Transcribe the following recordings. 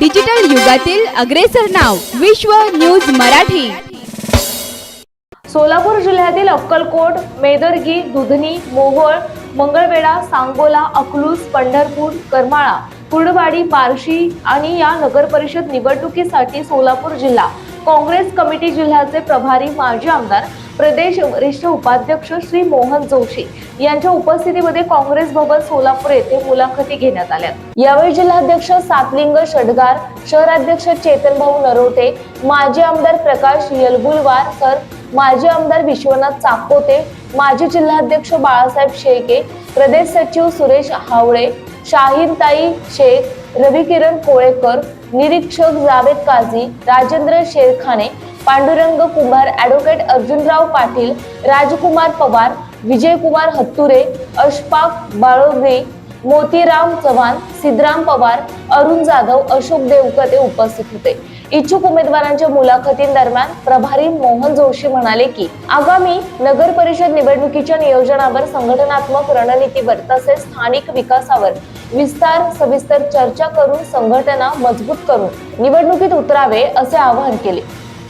Digital युगातील अग्रेसर नाव विश्व न्यूज मराठी. सोलापूर जिल्ह्यातील अक्कलकोट मेदर्गी दुधनी मोहोळ मंगळवेढा सांगोला अकलूज पंढरपूर करमाळा कुर्डवाडी बार्शी आणि या नगर परिषद निवडणुकीसाठी सोलापूर जिल्हा. काँग्रेस कमिटी जिल्ह्याचे प्रभारी माजी आमदार प्रदेश वरिष्ठ उपाध्यक्ष श्री मोहन जोशी यांच्या उपस्थितीमध्ये काँग्रेस भवन सोलापूर येथे मुलाखती घेण्यात आल्या. यावेळी जिल्हाध्यक्ष सातलिंग षडगार शहराध्यक्ष चेतनभाऊ नरोटे माजी आमदार प्रकाश यलगुलवार सर माजी आमदार विश्वनाथ चाकोते माजी जिल्हाध्यक्ष बाळासाहेब शेळके प्रदेश सचिव सुरेश हावळे शाहीनताई शेख रविकिरण कोळेकर निरीक्षक जावेद काझी राजेंद्र शेरखाने पांडुरंग कुंभार ॲडव्होकेट अर्जुनराव पाटील राजकुमार पवार विजयकुमार हत्तुरे अशफाक बाळोगे मोतीराम चव्हाण सिद्धराम पवार अरुण जाधव अशोक देवकते उपस्थित होते. इच्छुक उमेदवारांच्या मुलाखतींदरम्यान प्रभारी मोहन जोशी म्हणाले की आगामी नगर परिषद निवडणुकीच्या नियोजनावर संघटनात्मक रणनीतीवर तसेच स्थानिक विकासावर विस्तार सविस्तर चर्चा करून संघटना मजबूत करून निवडणुकीत उतरावे असे आवाहन केले.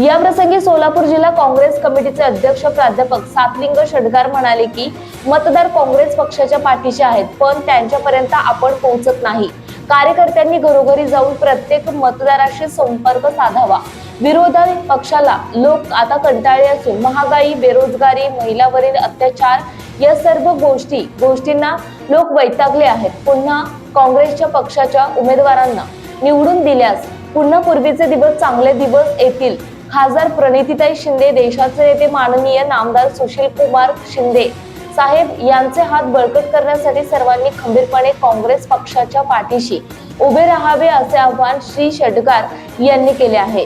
याप्रसंगी सोलापूर जिल्हा काँग्रेस कमिटीचे अध्यक्ष प्राध्यापक सातलिंग षडगार म्हणाले की मतदार काँग्रेस पक्षाच्या पाठीशी आहेत पण त्यांच्यापर्यंत आपण पोहोचत नाही. कार्यकर्त्यांनी घरोघरी जाऊन प्रत्येक मतदाराशी संपर्क साधावा. विरोधी पक्षाला लोक आता कंटाळले असून महागाई बेरोजगारी महिलावरील अत्याचार या सर्व गोष्टी गोष्टींना लोक वैतागले आहेत. पुन्हा काँग्रेसच्या पक्षाच्या उमेदवारांना निवडून दिल्यास पुन्हा पूर्वीचे दिवस चांगले दिवस येतील. खासदार प्रणितीताई शिंदे देशाचे नेते माननीय नामदार सुशील कुमार शिंदे साहेब यांचे हात बळकट करण्यासाठी सर्वांनी खंबीरपणे काँग्रेस पक्षाच्या पाठीशी उभे राहावे असे आवाहन श्री शेटगार यांनी केले आहे.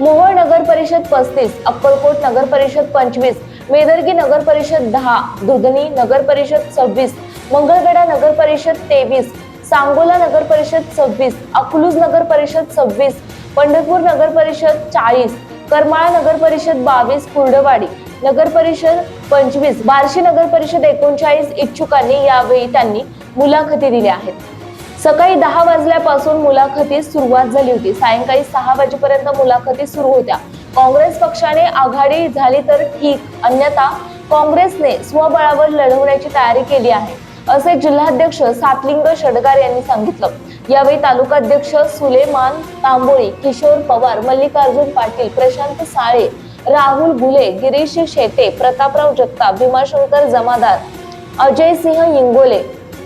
मोहोळ नगर परिषद पस्तीस अक्कलकोट नगर परिषद पंचवीस मेदर्गी नगर परिषद दहा दुधनी नगर परिषद सव्वीस मंगळगडा नगर परिषद तेवीस सांगोला नगर परिषद सव्वीस अकलूज नगर परिषद सव्वीस पंढरपूर नगर परिषद चाळीस करमाळा नगर परिषद बावीस कुर्डवाडी नगर परिषद पंचवीस बार्शी नगर परिषद एकोणचाळीस इच्छुकांनी यावेळी त्यांनी मुलाखती दिल्या आहेत. सकाळी दहा वाजल्यापासून मुलाखतीस सुरुवात झाली होती. सायंकाळी सहा वाजेपर्यंत मुलाखती सुरू होत्या. काँग्रेस पक्षाने आघाडी झाली तर ठीक अन्यथा काँग्रेसने स्वबळावर लढवण्याची तयारी केली आहे. असे जिल्हाध्यक्ष सातलिंग षडगार यांनी सांगितलं. यावेळी तालुकाध्यक्ष सुलेमान तांबोळी किशोर पवार मल्लिकार्जुन पाटील प्रशांत साळे राहुल भुले गिरीश शेटे प्रतापराव जगताप भीमाशंकर जमादार अजय सिंह इंगोले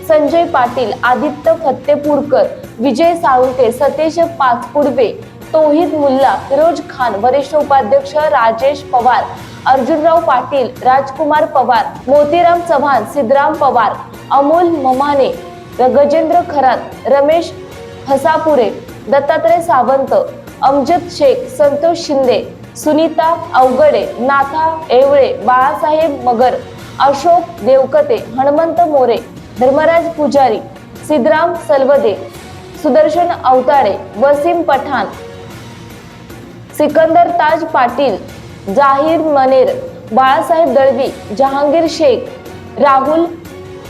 संजय पाटील आदित्य फत्तेपूरकर विजय साळुंके सतेश पाचपुडवे तोहिद मुल्ला फिरोज खान वरिष्ठ उपाध्यक्ष राजेश पवार अर्जुनराव पाटील राजकुमार पवार मोतीराम चव्हाण सिद्धराम पवार अमोल ममाने गजेंद्र खरात रमेश हसापुरे दत्तात्रय सावंत अमजद शेख संतोष शिंदे सुनीता अवगडे नाथा एवळे बाळासाहेब मगर अशोक देवकते हनुमंत मोरे धर्मराज पुजारी सिद्धराम सलवदे सुदर्शन अवताडे वसीम पठाण सिकंदर ताज पाटील जाहीर मनेर बाळासाहेब दळवी जहांगीर शेख राहुल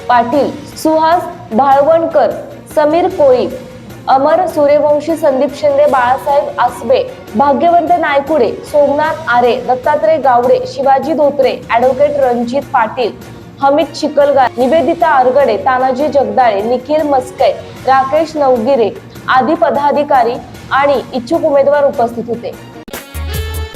पाटील सुहास भाळवणकर समीर कोळी अमर सूर्यवंशी संदीप शिंदे बाळासाहेब आसबे भाग्यवंत नायकुडे सोमनाथ आरे दत्तात्रय गावडे शिवाजी धोत्रे ऍडव्होकेट रणजित पाटील हमीद चिकलगार निवेदिता आरगडे तानाजी जगदाळे निखिल मस्के राकेश नवगिरे आदी पदाधिकारी आणि इच्छुक उमेदवार उपस्थित होते.